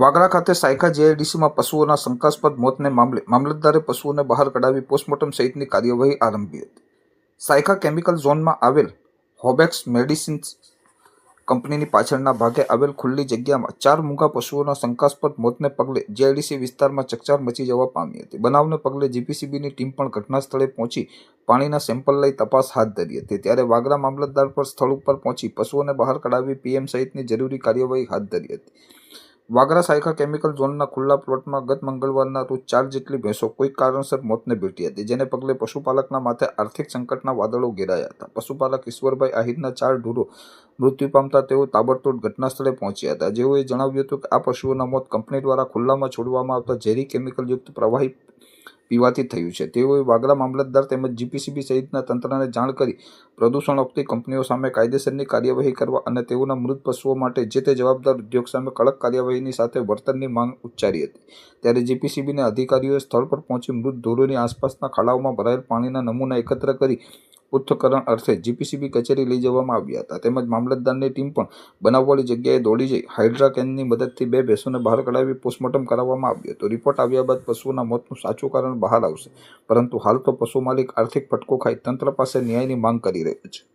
વાગરા ખાતે સાયકા જીઆઈડીસીમાં પશુઓના શંકાસ્પદ મોતને મામલે, મામલતદારે પશુઓને બહાર કઢાવી પોસ્ટમોર્ટમ સહિતની કાર્યવાહી આરંભી હતી. સાયકા કેમિકલ ઝોનમાં આવેલ હોબેક્સ મેડિસિન્સ કંપનીની પાછળના ભાગે આવેલ ખુલ્લી જગ્યામાં ચાર મૂંગા પશુઓના શંકાસ્પદ મોતને પગલે જીઆઈડીસી વિસ્તારમાં ચકચાર મચી જવા પામી હતી. બનાવને પગલે જીપીસીબીની ટીમ પણ ઘટના સ્થળે પહોંચી પાણીના સેમ્પલ લઈ તપાસ હાથ ધરી હતી. ત્યારે વાગરા મામલતદાર પર સ્થળ ઉપર પહોંચી પશુઓને બહાર કઢાવી પીએમ સહિતની જરૂરી કાર્યવાહી હાથ ધરી હતી. વાગરા સાયકા કેમિકલ ઝોનના ખુલ્લા પ્લોટમાં ગત મંગળવારના રોજ ચાર જેટલી ભેંસો કોઈક કારણસર મોતને ભેટી હતી, જેને પગલે પશુપાલકના માથે આર્થિક સંકટના વાદળો ઘેરાયા હતા. પશુપાલક ઈશ્વરભાઈ આહિરના ચાર ઢોરો મૃત્યુ પામતા તેઓ તાબડતોડ ઘટના સ્થળે પહોંચ્યા હતા. જેઓએ જણાવ્યું હતું કે આ પશુઓના મોત કંપની દ્વારા ખુલ્લામાં છોડવામાં આવતા ઝેરી કેમિકલયુક્ત પ્રવાહી પીવાથી થયું છે. તેઓએ વાગરા મામલતદાર તેમજ જીપીસીબી સહિતના તંત્રને જાણ કરી પ્રદૂષણ આપતી કંપનીઓ સામે કાયદેસરની કાર્યવાહી કરવા અને તેઓના મૃત પશુઓ માટે જે તે જવાબદાર ઉદ્યોગ સામે કડક કાર્યવાહીની સાથે વળતરની માંગ ઉચ્ચારી હતી. ત્યારે જીપીસીબીના અધિકારીઓએ સ્થળ પર પહોંચી મૃત ઢોરોની આસપાસના ખાડાઓમાં ભરાયેલ પાણીના નમૂના એકત્ર કરી પૃથ્થકરણ અર્થે જીપીસીબી કચેરી લઈ જવામાં આવ્યા હતા તેમજ મામલતદારની ટીમ પણ બનાવવાળી જગ્યાએ દોડી જઈ હાઇડ્રા કેનની મદદથી બે ભેંસોને બહાર કઢાવી પોસ્ટમોર્ટમ કરાવવામાં આવ્યું હતું રિપોર્ટ આવ્યા બાદ પશુઓના મોતનું સાચું કારણ બહાર આવશે પરંતુ હાલ તો પશુ માલિક આર્થિક ફટકો ખાઈ તંત્ર પાસે ન્યાયની માંગ કરી રહ્યો છે